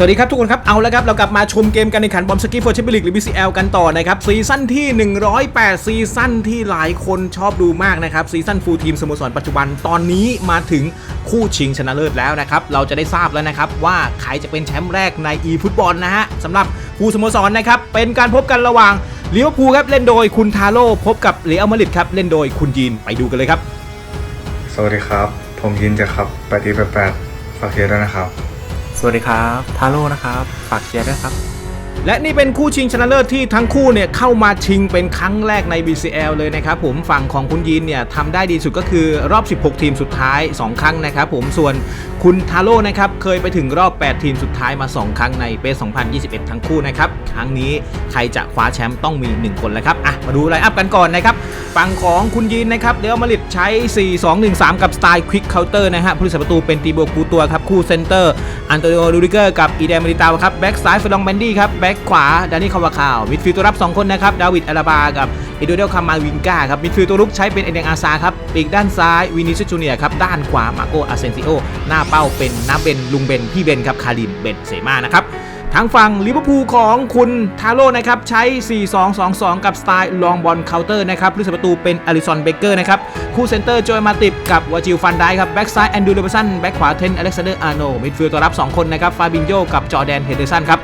สวัสดีครับทุกคนครับ เอาแล้วครับ เรากลับมาชมเกมการแข่งขันบอมสกี้โฟร์แชมเปี้ยนลีกหรือ BCL กันต่อนะครับ ซีซั่นที่ 108 ซีซั่นที่หลายคนชอบดูมากนะครับ ซีซั่นฟูลทีมสโมสรปัจจุบันตอนนี้มาถึงคู่ชิงชนะเลิศแล้วนะครับ เราจะได้ทราบแล้วนะครับว่าใครจะเป็นแชมป์แรกใน e ฟุตบอลนะฮะสำหรับคู่สโมสรนะครับ เป็นการพบกันระหว่างลิเวอร์พูลครับเล่นโดยคุณทาโร่พบกับเรอัลมาดริดครับเล่นโดยคุณยีนไปดูกันเลยครับ สวัสดีครับ ผมยินจากครับแปดทีแปดแปดฝากเชียร์ด้วยนะครับ สวัสดีครับ ทาโร่นะครับ ฝากเชียร์ด้วยครับ และนี่เป็นคู่ชิงชนะเลิศที่ทั้งคู่เนี่ยเข้ามาชิงเป็นครั้งแรกใน BCL เลยนะครับผมฝั่งของคุณยีนเนี่ยทำได้ดีสุดก็คือรอบ 16 ทีมสุดท้าย 2 ครั้งนะครับผมส่วนคุณทาโร่นะครับเคยไปถึงรอบ 8 ทีมสุดท้ายมา 2 ครั้งในเป2021 ทั้งคู่นะครับครั้งนี้ใครจะคว้าแชมป์ต้องมี 1 คนแล้วครับอะมาดูไลน์อัพกันก่อนนะครับฝั่งของคุณยีนนะครับเดลมาริดใช้ 4-2-1-3 กับสไตล์ควิกเคาน์เตอร์นะฮะผู้รักษาประตูเป็นตีโบกูตัวครับคู่เซนเตอร์อันโตนิโอลูดิเกอร์กับอีเดมาริตาวครับแบ็กซ้ายเฟรองแบนดี้ครับแบ็กขวาดานี่คาวาคาวมิดฟิลด์ตัวรับ 2 คนนะครับ ดาวิดอาราบา กับเอโดเดลคามาวินกาครับมิดฟิลด์ตัวรุกใช้เป็นเอเดงอาซาครับปีกด้านซ้ายวินิซิจูเนียครับ ด้านขวามาโกอาเซนซิโอ หน้าเป้าเป็นน้าเบนลุงเบน พี่เบนครับคาริมเบนเซมานะครับทางฝั่งลิเวอร์พูลของคุณทาโร่นะครับใช้ 4-2-2-2 กับสไตล์ลองบอลเคาน์เตอร์นะครับผู้รักษาประตูเป็นอลิซอนเบเกอร์นะครับคู่เซนเตอร์โจยมาติบกับวาจิลฟันได้ครับแบ็กซ้ายแอนดูเลเบสันแบ็กขวาเทนอเล็กซานเดอร์อาร์โนมิดฟิลด์ตัวรับ 2 คนนะครับฟาบินโยกับจอแดนเฮเดอร์สันครับ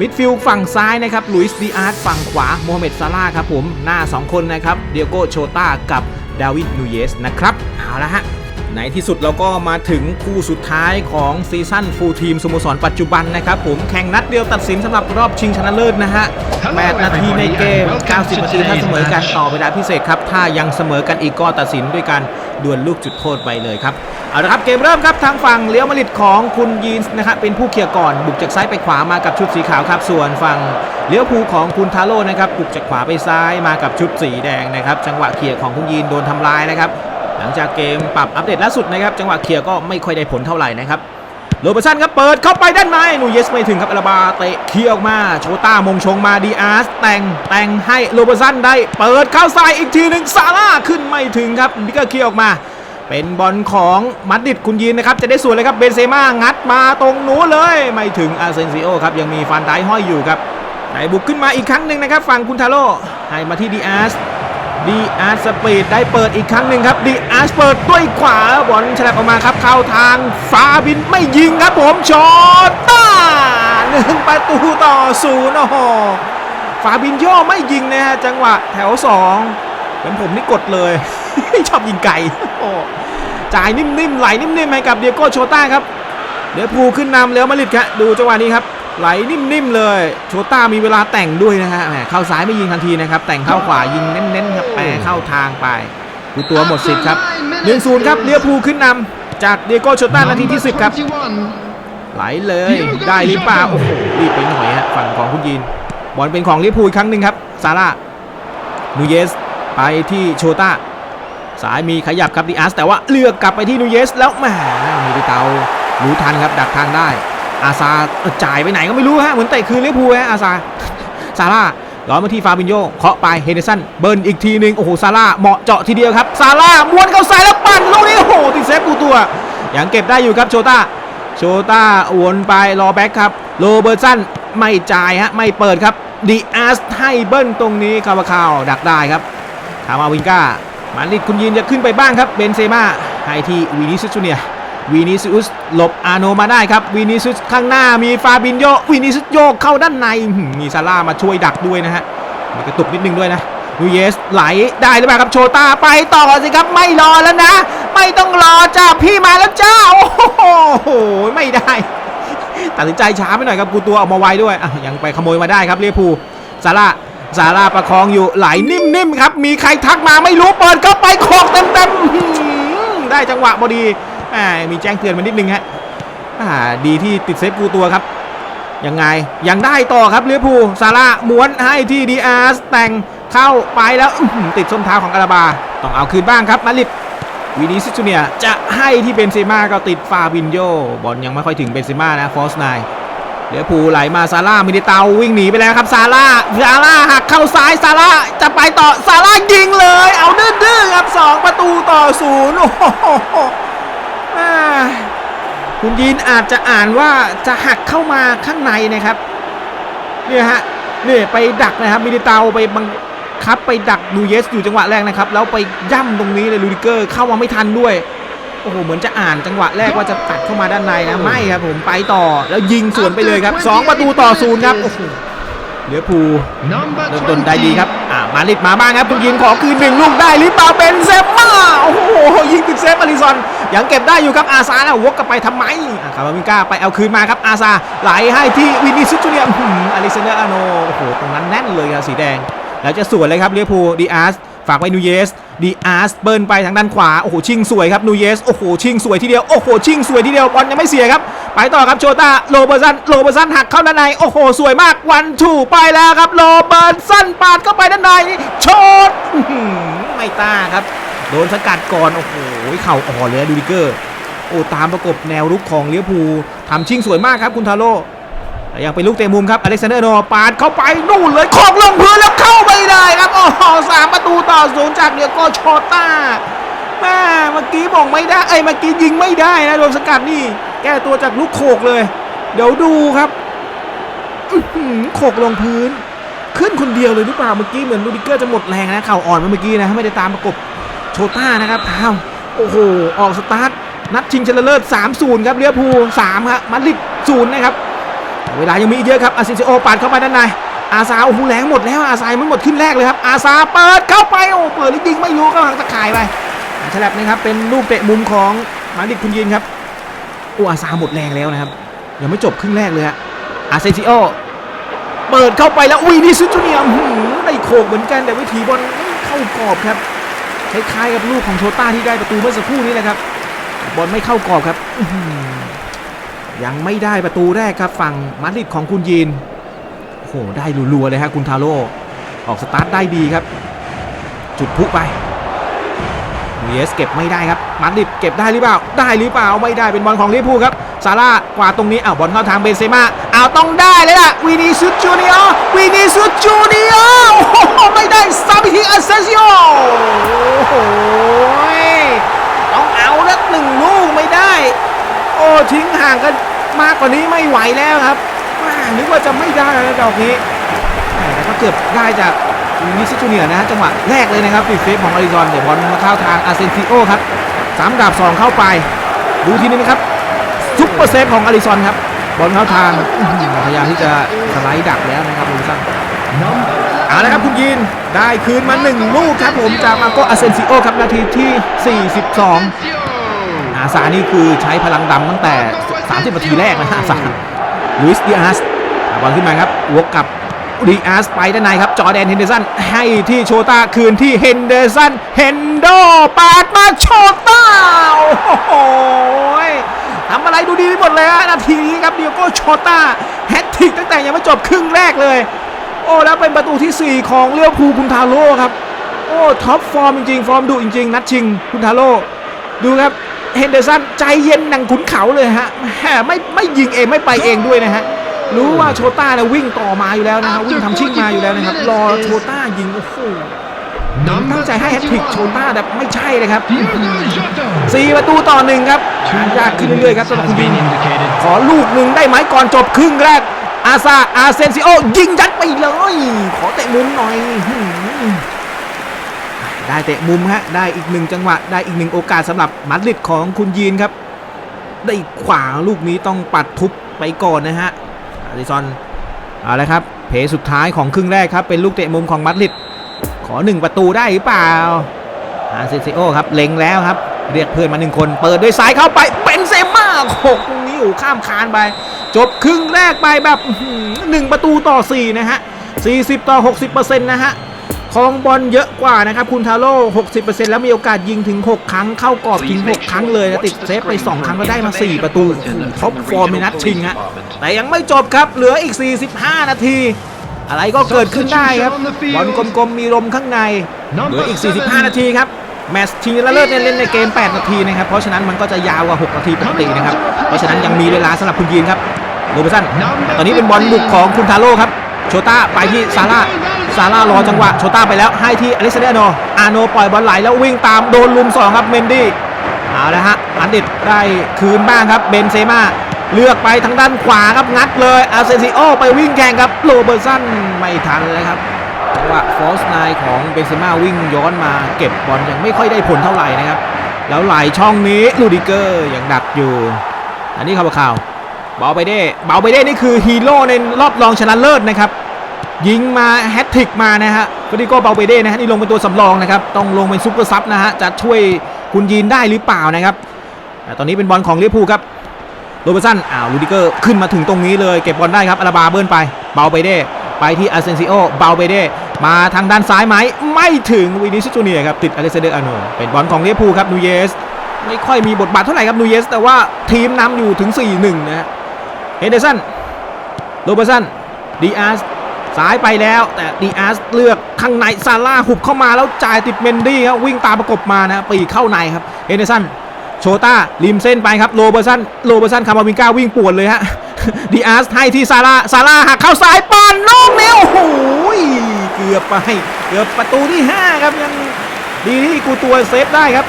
มิดฟิลด์ฝั่งซ้ายนะครับลุยส์ดีอาร์ตฝั่งขวาโมฮัมเหม็ดซาร่าครับผมหน้า 2 คนนะครับเดียโกโชตากับดาวิดนูเยสนะครับ เอาละฮะ ในที่สุดเราก็มาถึงคู่สุดท้ายของซีซั่นฟูลทีมสโมสรปัจจุบันนะครับผมแข่งนัดเดียวตัดสินสำหรับรอบชิงชนะเลิศนะฮะ 8 นาทีในเกม 90 นาทีถ้าเสมอกันต่อเวลาพิเศษครับ ถ้ายังเสมอกันอีกก็ตัดสินด้วยการดวลลูกจุดโทษไปเลยครับ เอาละครับเกมเริ่มครับทางฝั่งเลี้ยวมาริดของคุณยีนส์นะครับเป็นผู้เคลียร์ก่อนบุกจากซ้ายไปขวามากับชุดสีขาวครับ ส่วนฝั่งเลี้ยวภูของคุณทาโร่นะครับบุกจากขวาไปซ้ายมากับชุดสีแดงนะครับจังหวะเคลียร์ของคุณยีนโดนทำลายนะครับ ลังจากเกมปรับอัปเดตล่าสุดนะครับ จังหวะเคลียร์ก็ไม่ค่อยได้ผลเท่าไหร่นะครับโรเบร์ตสันครับเปิดเข้าไปด้านในนูเยสไม่ถึงครับอาราบาเตะเคียออกมา โชต้ามงชงมาดีอาร์สแต่งแต่งให้โรเบร์ตสันได้เปิดเข้าใส่อีกทีหนึ่งซาร่าขึ้นไม่ถึงครับบิกเกอร์เคลียออกมา เป็นบอลของมัดดิดคุณยีนนะครับ จะได้ส่วนเลยครับเบนเซม่างัดมาตรงหนูเลย ไม่ถึงอาเซนซิโอครับยังมีฟันไดห้อยอยู่ครับไหนบุกขึ้นมาอีกครั้งหนึ่งนะครับฝั่งคุณทาโร่ให้มาที่ดีอาร์ส ดีอาร์สปีดได้เปิดอีกครั้งหนึ่งครับดีอาร์สเปิดด้วยขวาบอลฉลับออกมาครับเข้าทางฟาบินไม่ยิงครับผมชอตต้าหนึ่งประตูต่อศูนย์โอ้โหฟาบินโยไม่ยิงนะฮะจังหวะแถวสองเป็นผมนี่กดเลย ชอบยิงไก่โอ้จ่ายนิ่มๆไหลนิ่มๆให้กับเดียโก้โชต้าครับเดี๋ยวพูขึ้นนำแล้วมาริดครับดูจังหวะนี้ครับ ไหลนิ่มๆเลยโชต้ามีเวลาแต่งด้วยนะฮะแหมเข้าซ้ายไม่ยิงทันทีนะครับ แต่งเข้าขวายิงเน้นๆครับแปรเข้าทางไปดูตัวหมดสิทธิ์ครับ1 0ครับเลียวภูขึ้นนำจากเดียโก้โชต้านาทีที่10ครับไหลเลยได้หรือเปล่าโอ้โหรีบไปหน่อยฮะฝั่งของคุณยีนบอลเป็นของลิเวอร์พูอีกครั้งหนึ่งครับซาร่านูเยสไปที่โชต้าสายมีขยับครับดีอาร์สแต่ว่าเลือกกลับไปที่นูเยสแล้วแหมมีดิเตารู้ทันครับดักทางได้ อาซาจ่ายไปไหนก็ไม่รู้ฮะเหมือนเตะคืนลิเวอร์พูลฮะอาซาซาร่าร้อนมาที่ฟาบินโยเคาะไปเฮเดสันเบิร์นอีกทีหนึ่งโอ้โหซาร่าเหมาะเจาะทีเดียวครับซาร่าม้วนเข้าซ้ายแล้วปั่นลูกนี้โอ้โหติดเซฟกูตัวยังเก็บได้อยู่ครับโชต้าโชต้าวนไปรอแบ็คครับโรเบอร์ตสันไม่จ่ายฮะไม่เปิดครับดีอาร์สให้เบิ้ลตรงนี้คาวาคาวดักได้ครับคามาวินก้ามาลิดคุณยินจะขึ้นไปบ้างครับเบนเซม่าให้ที่วีนิซิสจูเนีย วีนิซิอุสหลบอาโนมาได้ครับวีนิซิอุสข้างหน้ามีฟาบินโยวีนิซิอุสโยกเข้าด้านในมีซาร่ามาช่วยดักด้วยนะฮะมีกระตุกนิดนึงด้วยนะนูเยสไหลได้หรือเปล่าครับโชต้าไปต่อสิครับไม่รอแล้วนะ ไม่ต้องรอจ้าพี่มาแล้วจ้าโอ้โหไม่ได้ตัดสินใจช้าไปหน่อยครับกูตัวออกมาไวด้วยอะยังไปขโมยมาได้ครับเลียพูซาร่าซาร่าประคองอยู่ไหลนิ่มๆครับ มีใครทักมาไม่รู้เปิดเข้าไปโขกเต็มๆได้จังหวะพอดี อ่ามีแจ้งเตือนมานิดนึงฮะอ่าดีที่ติดเซฟกูตัวครับ ยังไงยังได้ต่อครับเลียพูลซาร่าม้วนให้ที่ดีอาร์สแต่งเข้าไปแล้วติดส้นเท้าของอาราบา ต้องเอาคืนบ้างครับมาดริดวินิซิจูเนียจะให้ที่เบนเซม่าก็ติดฟาบินโยบอลยังไม่ค่อยถึงเบนเซม่านะฟอสไนเดี๋ยวผูไหลมาซาร่ามินิเตาวิ่งหนีไปแล้วครับซาร่าซาร่าหักเข้าซ้ายซาร่าจะไปต่อซาร่ายิงเลย เอาดื้อๆครับสองประตูต่อศูนย์โอ้โห คุณยีนอาจจะอ่านว่าจะหักเข้ามาข้างในนะครับเนี่ยฮะเนี่ยไปดักนะครับมิลิเตาไปบังคับไปดักนูเยสอยู่จังหวะแรกนะครับ แล้วไปย่ำตรงนี้เลยลูดิเกอร์เข้ามาไม่ทันด้วยโอ้โหเหมือนจะอ่านจังหวะแรกว่าจะตัดเข้ามาด้านในนะไม่ครับผมไปต่อแล้วยิงสวนไปเลยครับ 2 ประตูต่อศูนย์ครับโอ้โห เหลือพูลเริ่มต้นได้ดีครับ อ่ามาลิดมาบ้างครับคุณยิงขอคืนหนึ่งลูกได้หรือเปล่าเป็นเซฟมาโอ้โหยิงติดเซฟอลิซอนยังเก็บได้อยู่ครับอาซาแล้ววกกลับไปทำไมอะคาร์บามิก้าไปเอาคืนมาครับอาซาไหลให้ที่วินิซิสจูเนียร์อื้อหืออลิเซเนอร์อาโนโอ้โหตรงนั้นแน่นเลยครับสีแดง แล้วจะสวนเลยครับเลียพูดีอาร์ส ฝากไว้นูเยสดีอาร์สเบิร์นไปทางด้านขวา โอ้โห ชิงสวยครับนูเยสโอ้โห ชิงสวยทีเดียว โอ้โห ชิงสวยทีเดียวบอลยังไม่เสียครับ ไปต่อครับโชตาโรเบอร์สันโรเบอร์สันหักเข้าด้านใน โอ้โห สวยมากวันถูไปแล้วครับโรเบิร์สันปาดเข้าไปด้านในโชดไม่ต้าครับ โดนสกัดก่อน โอ้โหเข่าอ่อนเลยดูดิเกอร์ โอ้ตามประกบแนวรุกของเลี้ยวภูลทำชิงสวยมากครับคุณทาโร่ ยังเป็นลูกเตะมุมครับอเล็กซานเดอร์โนปาดเข้าไปนู่นเลยของลงพื้นแล้วเข้าไม่ได้ครับโอ้โหสามประตูต่อศูนย์จากเดียโกโชต้าแม่เมื่อกี้บอกไม่ได้ไอ้เมื่อกี้ยิงไม่ได้นะโดนสกัดนี่ แก้ตัวจากลูกโขกเลย เดี๋ยวดูครับโขกลงพื้น ขึ้นคนเดียวเลยหรือเปล่าเมื่อกี้เหมือนลูดิเกอร์จะหมดแรงนะเข่าอ่อนเมื่อกี้นะไม่ได้ตามประกบโชต้านะครับอ้าวโอ้โหออกสตาร์ทนัดชิงชนะเลิศ3-0ครับเลี้ยวภู3ครับมาดริด0นะครับ เวลายังมีอีกเยอะครับอาซิซิโอปาดเข้าไปด้านในอาซาโอ้โหแรงหมดแล้วอาซายังไม่หมดขึ้นแรกเลยครับอาซาเปิดเข้าไปโอ้เปิดแล้วยิงไม่รู้ก็ทางตะข่ายไปอ่าฉลับนะครับเป็นลูกเตะมุมของมาดริดคุณยินครับโอ้อาซาหมดแรงแล้วนะครับยังไม่จบครึ่งแรกเลยฮะอาเซซิโอเปิดเข้าไปแล้วอุ้ยนี่ซิจูเนียร์อื้อหือได้โขกเหมือนกันแต่วิถีบอลเข้ากรอบครับคล้ายๆกับลูกของโชต้าที่ได้ประตูเมื่อสักครู่นี้แหละครับบอลไม่เข้ากรอบครับ ยังไม่ได้ประตูแรกครับฝั่งมาดริดของคุณยีนโอ้โหได้รัวๆเลยฮะคุณทาโร่ออกสตาร์ทได้ดีครับ จุดพุไปเยสเก็บไม่ได้ครับมาดริดเก็บได้หรือเปล่า ได้หรือเปล่าไม่ได้เป็นบอลของลิเวอร์พูลครับซาร่ากว่าตรงนี้อ้าวบอลเข้าทางเบนเซม่าอ้าวต้องได้เลยล่ะวินิซุจูเนียร์วินิซุจูเนียร์โอ้โหไม่ได้ซาบิฮิอาเซซิโอโอ้โหต้องเอาล้วหนึ่งลูกไม่ได้ ห่างกันมากกว่านี้ไม่ไหวแล้วครับแม่นึกว่าจะไม่ได้แล้วดอกนี้แหม่แต่ก็เกือบได้จากวิซิจูเนียร์นะฮะจังหวะแรกเลยนะครับปิดเฟซของอาริซอนเดี๋ยวบอลมาเข้าทางอาเซนซิโอครับสามดาบสองเข้าไป ดูทีนี้นะครับซุปเปอร์เซฟของอาริซอนครับบอลเข้าทางอื้อหือพยายามที่จะสไลด์ดักแล้วนะครับลูซันเอาละครับคุณยินได้คืนมาหนึ่งลูกครับผมจากมาโกอาเซนซิโอครับนาทีที่ 42อา ซานี่คือใช้พลังดำตั้งแต่ 30นาทีแรกนะฮะอาซาลุยส์ดิอาสบอลขึ้นมาครับวกกับดิอาสไปด้านในครับ จอแดนเฮนเดอร์สันให้ที่โชต้าคืนที่เฮนเดอร์สันเฮนโดปาดมาโชต้าโอ้โหทำอะไรดูดีไปหมดเลยฮะนาทีนี้ครับเดียโก้โชต้าแฮตทริกตั้งแต่ยังไม่จบครึ่งแรกเลย โอ้แล้วเป็นประตูที่ 4 ของเลี้ยวภูคุณทาโร่ครับ โอ้ท็อปฟอร์มจริงๆ ฟอร์มดุจริงๆ นัดชิงคุณทาโร่ดูครับ เฮนเดอร์สันใจเย็นหนังขุนเขาเลยฮะแหมไม่ไม่ยิงเองไม่ไปเองด้วยนะฮะรู้ว่าโชต้าเนี่ยวิ่งต่อมาอยู่แล้วนะฮะวิ่งทำชิ่งมาอยู่แล้วนะครับรอโชต้ายิงโอ้โหตั้งใจให้แฮตทริกโชต้าแต่ไม่ใช่เลยครับสี่ประตูต่อหนึ่งครับยากขึ้นเรื่อยๆครับสำหรับคุณยิงขอลูกหนึ่งได้ไหมก่อนจบครึ่งแรกอาซาอาเซนซิโอยิงยัดไปเลย ขอเตะมุมหน่อยหืม ได้เตะมุมฮะได้อีกหนึ่งจังหวะได้อีกหนึ่งโอกาสสำหรับมาดริดของคุณยีนครับ ได้ขวางลูกนี้ต้องปัดทุบไปก่อนนะฮะอาริซอนเอาละครับเพสุดท้ายของครึ่งแรกครับเป็นลูกเตะมุมของมาดริดขอหนึ่งประตูได้หรือเปล่าอาเซนซิโอครับเล็งแล้วครับ เรียกเพื่อนมาหนึ่งคน เปิดด้วยซ้ายเข้าไปเป็นเซม่าหกนี้โอ้ข้ามคานไป จบครึ่งแรกไปแบบหนึ่งประตูต่อ4นะฮะ40 ต่อ 60%นะฮะ ครองบอลเยอะกว่านะครับคุณทาโร่60%แล้วมีโอกาสยิงถึง 6 ครั้งเข้ากรอบถึง6 ครั้งเลยนะติดเซฟไป 2 ครั้งก็ได้มา 4 ประตูท็อปฟอร์มในนัดชิงฮะแต่ยังไม่จบครับเหลืออีก 45 นาที อะไรก็เกิดขึ้นได้ครับบอลกลมๆมีลมข้างในเหลืออีก 45 นาทีครับแมตช์ชิงชนะเลิศเนี่ยเล่นในเกม 8 นาทีนะครับ เพราะฉะนั้นมันก็จะยาวกว่า 6 นาทีปกตินะครับ เพราะฉะนั้นยังมีเวลาสำหรับคุณยีนครับโรเบร์สัน ตอนนี้เป็นบอลบุกของคุณทาโร่ครับ ชต้าไปที่ซาร่าซาร่ารอจังหวะโชต้าไปแล้วให้ที่อเล็กซานเดอร์โนอาโนปล่อยบอลไหลแล้ววิ่งตามโดนลุมสองครับเมนดี้เอาละฮะอันดิดได้คืนบ้างครับเบนเซม่าเลือกไปทางด้านขวาครับงัดเลยอาเซนซิโอไปวิ่งแข่งกับโรเบอร์สันไม่ทันเลยครับจังหวะฟอสไนของเบนเซม่าวิ่งย้อนมาเก็บบอลยังไม่ค่อยได้ผลเท่าไหร่นะครับ แล้วไหลช่องนี้ลูดิเกอร์ยังดักอยู่ อันนี้ข่าวข่าวเบาไปเด้เบาไปเด้นี่คือฮีโร่ในรอบรองชนะเลิศนะครับ ยิงมาแฮตทริกมานะฮะฟริโกเบาเบเด้นะฮะนี่ลงเป็นตัวสำรองนะครับต้องลงเป็นซุปเปอร์ซับนะฮะจะช่วยคุณยีนได้หรือเปล่านะครับตอนนี้เป็นบอลของลิเวอร์พูลครับโรเบอร์สันอ้าวลูดิเกอร์ขึ้นมาถึงตรงนี้เลยเก็บบอลได้ครับอาราบาเบิร์นไปเบาไปเด้ไปที่อาเซนซิโอเบาไปเด้มาทางด้านซ้ายไหมไม่ถึงวินิชจูเนียครับติดอเล็กซานเดอร์อาโนลด์เป็นบอลของลิเวอร์พูลครับนูเยสไม่ค่อยมีบทบาทเท่าไหร่ครับนูเยสแต่ว่าทีมนำอยู่ถึง 4-1 นะฮะเฮเดอร์สันโรเบอร์สันดีอาร์ ซ้ายไปแล้ว แต่ดีอาสเลือกข้างในซาร่าหุบเข้ามาแล้วจ่ายติดเมนดี้ครับวิ่งตามประกบมานะปีเข้าในครับเฮนเดอร์สันโชต้าริมเส้นไปครับโรเบอร์สันโรเบอร์สันคามาวินก้าวิ่งปวนเลยฮะดีอาสให้ที่ซาร่าซาร่าหักเข้าซ้ายปอนลูกนี้โอ้โหเกือบไปเกือบประตูที่ 5 ครับยังดีที่กูตัวเซฟได้ครับ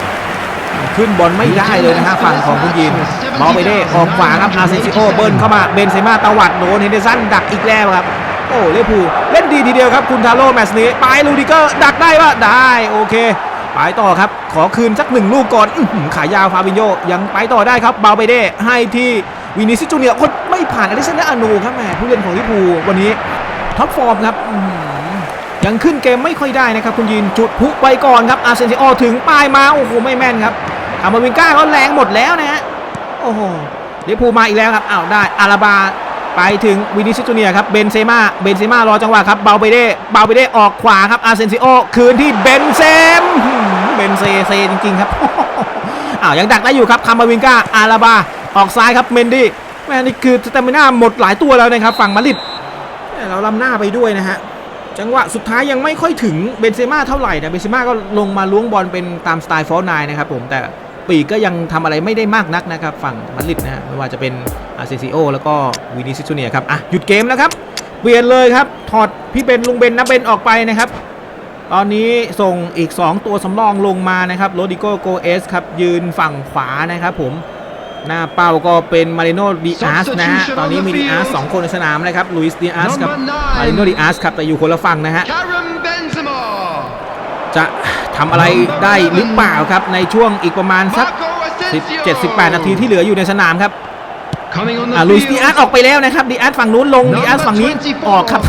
ขึ้นบอลไม่ได้เลยนะฮะฝั่งของคุณยินบอไปได้ออกขวาครับอาเซซิโอเบิ้ลเข้ามาเบนเซม่าตวัดโดนเฮนเดอร์สันดักอีกแล้วครับ โอ้เลพูเล่นดีทีเดียวครับคุณทาโร่แมตช์นี้ไปลูดิเกอร์ดักได้ปะได้โอเคไปต่อครับ ขอคืนสักหนึ่งลูกก่อนอขายาวฟาบิโยยังไปต่อได้ครับบาไปเด้ให้ที่วินิซิจูเนียคนไม่ผ่านอลิเซนเดอร์อานูครับแหมผู้เล่นของลิพูวันนี้ท็อปฟอร์มครับยังขึ้นเกมไม่ค่อยได้นะครับ คุณยินจุดพุไปก่อนครับอาร์เซนซิโอถึงปลายมา โอ้โห ไม่แม่นครับอามาวินก้าก็แรงหมดแล้วนะฮะโอ้โหลิพูมาอีกแล้วครับอ้าวได้อาราบา ไปถึงวินิชิจูเนียครับเบนเซม่าเบนเซม่ารอจังหวะครับเบาไปเด้เบาไปเด้ออกขวาครับอาร์เซนซิโอคืนที่เบนเซมเบนเซเซจริงๆครับอ้าวยังดักได้อยู่ครับคามาวินกาอาราบาออกซ้ายครับเมนดี้แม่นี่คือสเตมิน่าหมดหลายตัวแล้วนะครับฝั่งมาริดเราล้ำหน้าไปด้วยนะฮะจังหวะสุดท้ายยังไม่ค่อยถึงเบนเซม่าเท่าไหร่นะเบนเซม่าก็ลงมาล้วงบอลเป็นตามสไตล์ฟอร์นายนะครับผมแต่ ปีกก็ยังทำอะไรไม่ได้มากนักนะครับ ฝั่งมาดริดนะฮะไม่ว่าจะเป็นอาร์เซซิโอแล้วก็วินิซิจูเนียร์ครับอะหยุดเกมแล้วครับเปลี่ยนเลยครับถอดพี่เบนลุงเบนนะเบนออกไปนะครับ ตอนนี้ส่งอีก 2 ตัวสำรองลงมานะครับโรดิโกโกเอสครับยืนฝั่งขวานะครับผมหน้าเป้าก็เป็นมาริโนดิอาสนะฮะ ตอนนี้มีดิอาสสองคนในสนามเลยครับ ลุยส์ดิอาสกับมาริโนดิอาสครับ แต่อยู่คนละฝั่งนะฮะ Karim Benzema. จะ ทำอะไรได้หรือเปล่าครับในช่วงอีกประมาณสัก Marco Asensio. 17-18 นาทีที่เหลืออยู่ในสนามครับ Coming on the อ่าลุยส์ field. ดิอาสออกไปแล้วนะครับดิอาสฝั่งนู้นลงดิอาสฝั่งนี้24ออกครับ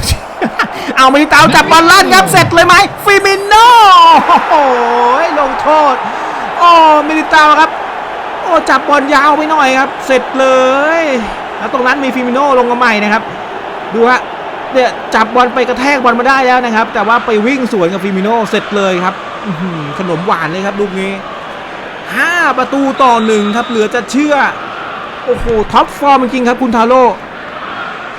เอามิลิตาวจับบอลลั่นครับเสร็จเลยไหมฟิมิโน่โอ้โหลงโทษโอ้มิลิตาวครับ โอ้จับบอลยาวไปหน่อยครับ เสร็จเลย แล้วตรงนั้นมีฟิมิโน่ลงมาใหม่นะครับ ดูฮะเนี่ยจับบอลไปกระแทกบอลมาได้แล้วนะครับ แต่ว่าไปวิ่งสวนกับฟิมิโน่เสร็จเลยครับอื้อหือ ขนมหวานเลยครับลูกนี้ 5 ประตูต่อหนึ่งครับเหลือจะเชื่อ โอ้โหท็อปฟอร์มจริงครับคุณทาโร่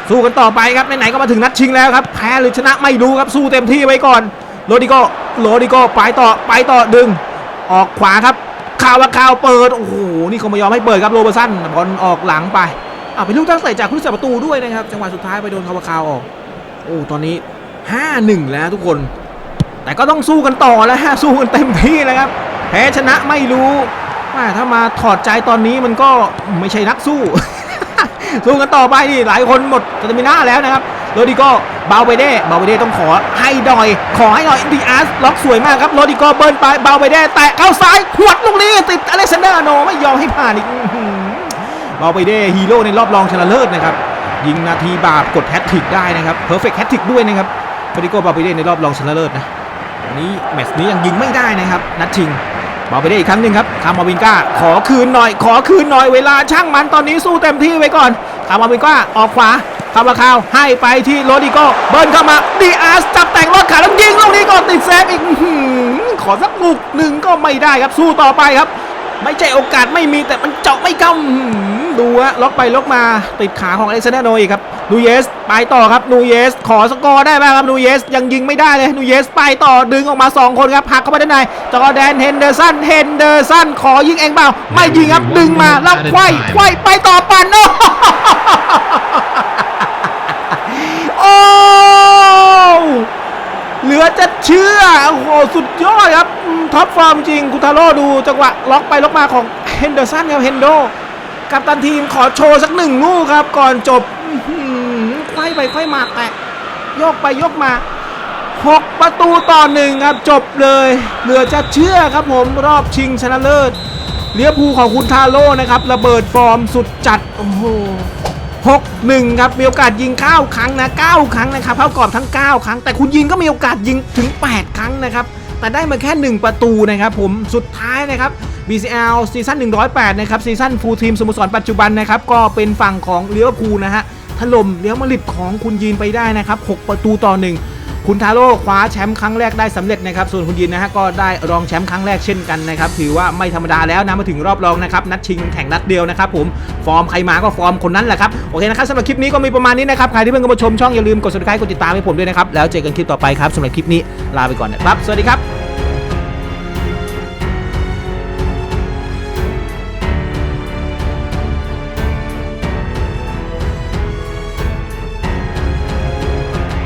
สู้กันต่อไปครับไหนๆก็มาถึงนัดชิงแล้วครับ แพ้หรือชนะไม่รู้ครับสู้เต็มที่ไว้ก่อนโรดิโกโรดิโกไปต่อไปต่อดึง ออกขวาครับคาวาคาวเปิด โอ้โห นี่เขาไม่ยอมให้เปิดครับโรเบอร์สันบอลออกหลังไปอ่าเป็นลูกตั้งใส่จากผู้รักประตูด้วยนะครับ จังหวะสุดท้ายไปโดนคาวาคาวออก โอ้ ตอนนี้ 5-1 แล้วทุกคน แต่ก็ต้องสู้กันต่อแล้วฮะสู้กันเต็มที่เลยครับแพ้ชนะไม่รู้ว่าถ้ามาถอดใจตอนนี้มันก็ไม่ใช่นักสู้ สู้กันต่อไปนี่หลายคนหมดสตามิน่าแล้วนะครับโรดิโกเบาไปเด้เบาไปเด้ต้องขอให้ดอย ขอให้หน่อยดีอาร์สล็อกสวยมากครับโรดิโกเบิร์นไปเบาไปเด้แตะเข้าซ้ายหวดลูกนี้ติดอเล็กซานเดอร์โนไม่ยอมให้ผ่านอีกเบาไปเด้ฮีโร่ในรอบรองชนะเลิศนะครับยิงนาทีบาปกดแฮตทริกได้นะครับเพอร์เฟกต์แฮตทริกด้วยนะครับโรดิโกเบาไปเด้ในรอบรองชนะเลิศนะ นี้แมตช์นี้ยังยิงไม่ได้นะครับ นัดชิงบอลไปได้อีกครั้งหนึ่งครับคามาวินก้าขอคืนหน่อย ขอคืนหน่อยเวลาช่างมันตอนนี้สู้เต็มที่ไว้ก่อนคามาวินก้าออกขวาคามาคาวให้ไปที่โรดิโกเบิร์นเข้ามาดีอาร์สจับแต่งรถขาแล้วยิงลูกนี้ก่อนติดเซฟอีกขอสักลูกหนึ่งก็ไม่ได้ครับสู้ต่อไปครับ ไม่ใช่โอกาสไม่มีแต่มันเจาะไม่เข้า ดูฮะล็อกไปล็อกมาติดขาของอเล็กซนเดอร์โนอีกครับนูเยสไปต่อครับนูเยสขอสกอร์ได้ไหมครับนูเยสยังยิงไม่ได้เลยนูเยสไปต่อดึงออกมา 2 คนครับหักเข้าไปด้านในจอแดนเฮนเดอร์สันเฮนเดอร์สันขอยิงเองเปล่าไม่ยิงครับดึงมาแล้วไขว้ไขว้ไปต่อปันโอ้โอ้เหลือจะเชื่อโอ้โหสุดยอดครับท็อปฟอร์มจริงคุทาโร่ดูจังหวะล็อกไปล็อกมาของเฮนเดอร์สันครับเฮนโด กับตันทีมขอโชว์สักหนึ่งลูกครับ ก่อนจบอื้อหือไขว้ไปไขว้มาแตะโยกไปโยกมาหกประตูต่อหนึ่งครับจบเลย เหลือจะเชื่อครับผมรอบชิงชนะเลิศเลี้ยวภูของคุณทาโร่นะครับ ระเบิดฟอร์มสุดจัด โอ้โหหกหนึ่งครับ มีโอกาสยิง 9 ครั้งนะ 9 ครั้งนะครับเท่ากรอบทั้ง 9 ครั้ง แต่คุณยิงก็มีโอกาสยิงถึง 8 ครั้งนะครับ แต่ได้มาแค่ 1 ประตูนะครับผมสุดท้ายนะครับ BCL ซีซั่น108 นะครับ ซีซั่นฟูลทีมสโมสรปัจจุบันนะครับ ก็เป็นฝั่งของเลี้ยวภูนะฮะ ถล่มเลี้ยวมาริดของคุณยีนไปได้นะครับ 6 ประตูต่อ 1 คุณทาโร่คว้าแชมป์ครั้งแรกได้สำเร็จนะครับ ส่วนคุณยินนะฮะก็ได้รองแชมป์ครั้งแรกเช่นกันนะครับ ถือว่าไม่ธรรมดาแล้วนะมาถึงรอบรองนะครับ นัดชิงแข่งนัดเดียวนะครับผม ฟอร์มใครมาก็ฟอร์มคนนั้นแหละครับ โอเคนะครับสำหรับคลิปนี้ก็มีประมาณนี้นะครับ ใครที่เพิ่งเข้ามาชมช่องอย่าลืมกด subscribe กดติดตามให้ผมด้วยนะครับ แล้วเจอกันคลิปต่อไปครับสำหรับคลิปนี้ลาไปก่อนนะครับ สวัสดีครับ